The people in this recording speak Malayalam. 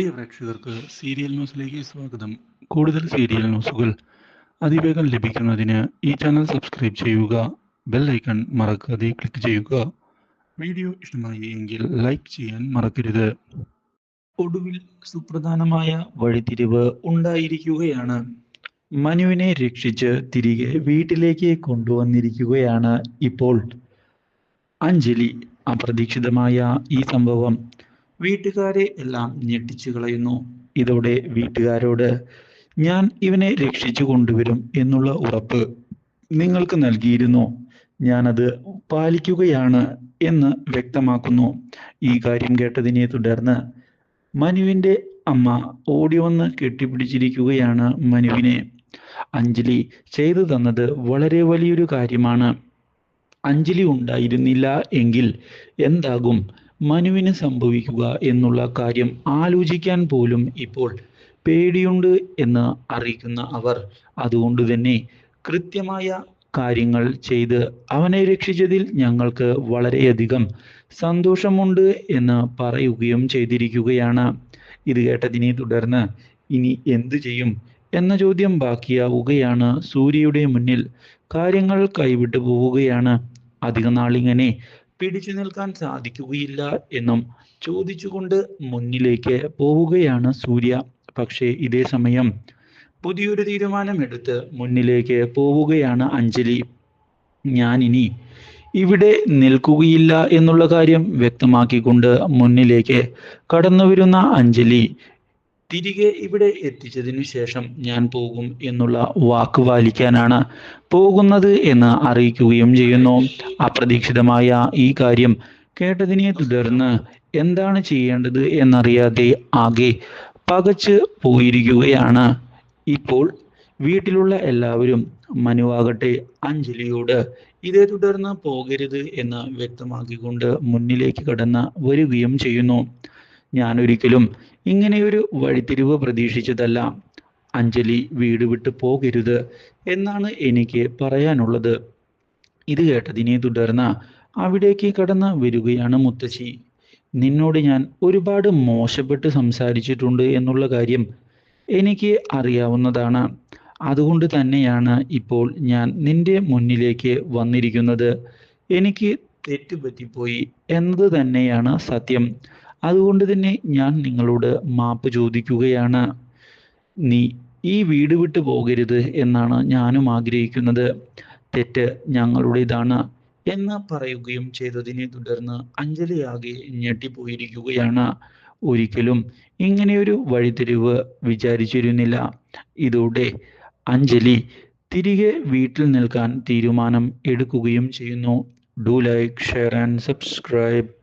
പ്രിയ പ്രേക്ഷകർക്ക് സീരിയൽ ന്യൂസിലേക്ക് സ്വാഗതം. കൂടുതൽ സീരിയൽ ന്യൂസുകൾ അതിവേഗം ലഭിക്കുന്നതിന് ഈ ചാനൽ സബ്സ്ക്രൈബ് ചെയ്യുക ബെൽ ഐക്കൺ മറക്കാതെ ക്ലിക്ക് ചെയ്യുക. വീഡിയോ ഇഷ്ടമായി എങ്കിൽ ലൈക്ക് ചെയ്യാൻ മറക്കരുത്. ഒടുവിൽ സുപ്രധാനമായ വഴിതിരിവ് ഉണ്ടായിരിക്കുകയാണ്. മനുവിനെ രക്ഷിച്ച് തിരികെ വീട്ടിലേക്ക് കൊണ്ടുവന്നിരിക്കുകയാണ് ഇപ്പോൾ. അഞ്ജലി അപ്രതീക്ഷിതമായ ഈ സംഭവം വീട്ടുകാരെ എല്ലാം ഞെട്ടിച്ചു കളയുന്നു. ഇതോടെ വീട്ടുകാരോട് ഞാൻ ഇവനെ രക്ഷിച്ചു കൊണ്ടുവരും എന്നുള്ള ഉറപ്പ് നിങ്ങൾക്ക് നൽകിയിരുന്നു. ഞാനത് പാലിക്കുകയാണ് എന്ന് വ്യക്തമാക്കുന്നു. ഈ കാര്യം കേട്ടതിനെ തുടർന്ന് മനുവിന്റെ അമ്മ ഓടി വന്ന് കെട്ടിപ്പിടിച്ചിരിക്കുകയാണ് മനുവിനെ. അഞ്ജലി ചെയ്തു തന്നത് വളരെ വലിയൊരു കാര്യമാണ്. അഞ്ജലി ഉണ്ടായിരുന്നില്ല എങ്കിൽ എന്താകും? മനുവിന് സംഭവിക്കുക എന്നുള്ള കാര്യം ആലോചിക്കാൻ പോലും ഇപ്പോൾ പേടിയുണ്ട് എന്ന് അറിയിക്കുന്ന അവർ. അതുകൊണ്ട് തന്നെ കൃത്യമായ കാര്യങ്ങൾ ചെയ്ത് അവനെ രക്ഷിച്ചതിൽ ഞങ്ങൾക്ക് വളരെയധികം സന്തോഷമുണ്ട് എന്ന് പറയുകയും ചെയ്തിരിക്കുകയാണ്. ഇത് കേട്ടതിനെ തുടർന്ന് ഇനി എന്തു ചെയ്യും എന്ന ചോദ്യം ബാക്കിയാവുകയാണ്. സൂര്യയുടെ മുന്നിൽ കാര്യങ്ങൾ കൈവിട്ടു പോവുകയാണ്. അധിക നാളിങ്ങനെ പിടിച്ചു നിൽക്കാൻ സാധിക്കുകയില്ല എന്നും ചോദിച്ചുകൊണ്ട് മുന്നിലേക്ക് പോവുകയാണ് സൂര്യ. പക്ഷേ ഇതേ സമയം പുതിയൊരു തീരുമാനമെടുത്ത് മുന്നിലേക്ക് പോവുകയാണ് അഞ്ജലി. ഞാൻ ഇനി ഇവിടെ നിൽക്കുകയില്ല എന്നുള്ള കാര്യം വ്യക്തമാക്കിക്കൊണ്ട് മുന്നിലേക്ക് കടന്നു വരുന്ന അഞ്ജലി തിരികെ ഇവിടെ എത്തിച്ചതിനു ശേഷം ഞാൻ പോകും എന്നുള്ള വാക്ക് പാലിക്കാനാണ് പോകുന്നത് എന്ന് അറിയിക്കുകയും ചെയ്യുന്നു. അപ്രതീക്ഷിതമായ ഈ കാര്യം കേട്ടതിനെ തുടർന്ന് എന്താണ് ചെയ്യേണ്ടത് എന്നറിയാതെ ആകെ പകച്ച് പോയിരിക്കുകയാണ്. ഇപ്പോൾ വീട്ടിലുള്ള എല്ലാവരും മനുവാകട്ടെ അഞ്ജലിയോട് ഇതേ തുടർന്ന് പോകരുത് എന്ന് വ്യക്തമാക്കിക്കൊണ്ട് മുന്നിലേക്ക് കടന്ന് വരികയും ചെയ്യുന്നു. ഞാൻ ഒരിക്കലും ഇങ്ങനെയൊരു വഴിത്തിരിവ് പ്രതീക്ഷിച്ചതല്ല അഞ്ജലി വീട് വിട്ടു പോകരുത് എന്നാണ് എനിക്ക് പറയാനുള്ളത്. ഇത് കേട്ടതിനെ തുടർന്ന് അവിടേക്ക് കടന്ന് വരികയാണ് മുത്തശ്ശി. നിന്നോട് ഞാൻ ഒരുപാട് മോശപ്പെട്ട് സംസാരിച്ചിട്ടുണ്ട് എന്നുള്ള കാര്യം എനിക്ക് അറിയാവുന്നതാണ്. അതുകൊണ്ട് തന്നെയാണ് ഇപ്പോൾ ഞാൻ നിന്റെ മുന്നിലേക്ക് വന്നിരിക്കുന്നത്. എനിക്ക് തെറ്റുപറ്റിപ്പോയി എന്നത് തന്നെയാണ് സത്യം. അതുകൊണ്ട് തന്നെ ഞാൻ നിങ്ങളോട് മാപ്പ് ചോദിക്കുകയാണ്. നീ ഈ വീട് വിട്ടു പോകരുത് എന്നാണ് ഞാനും ആഗ്രഹിക്കുന്നത്. തെറ്റ് ഞങ്ങളുടേതാണ് എന്ന് പറയുകയും ചെയ്തതിനെ തുടർന്ന് അഞ്ജലിയാകെ ഞെട്ടിപ്പോയിരിക്കുകയാണ്. ഒരിക്കലും ഇങ്ങനെയൊരു വഴിത്തിരിവ് വിചാരിച്ചിരുന്നില്ല. ഇതോടെ അഞ്ജലി തിരികെ വീട്ടിൽ നിൽക്കാൻ തീരുമാനം എടുക്കുകയും ചെയ്യുന്നു. Do like share and subscribe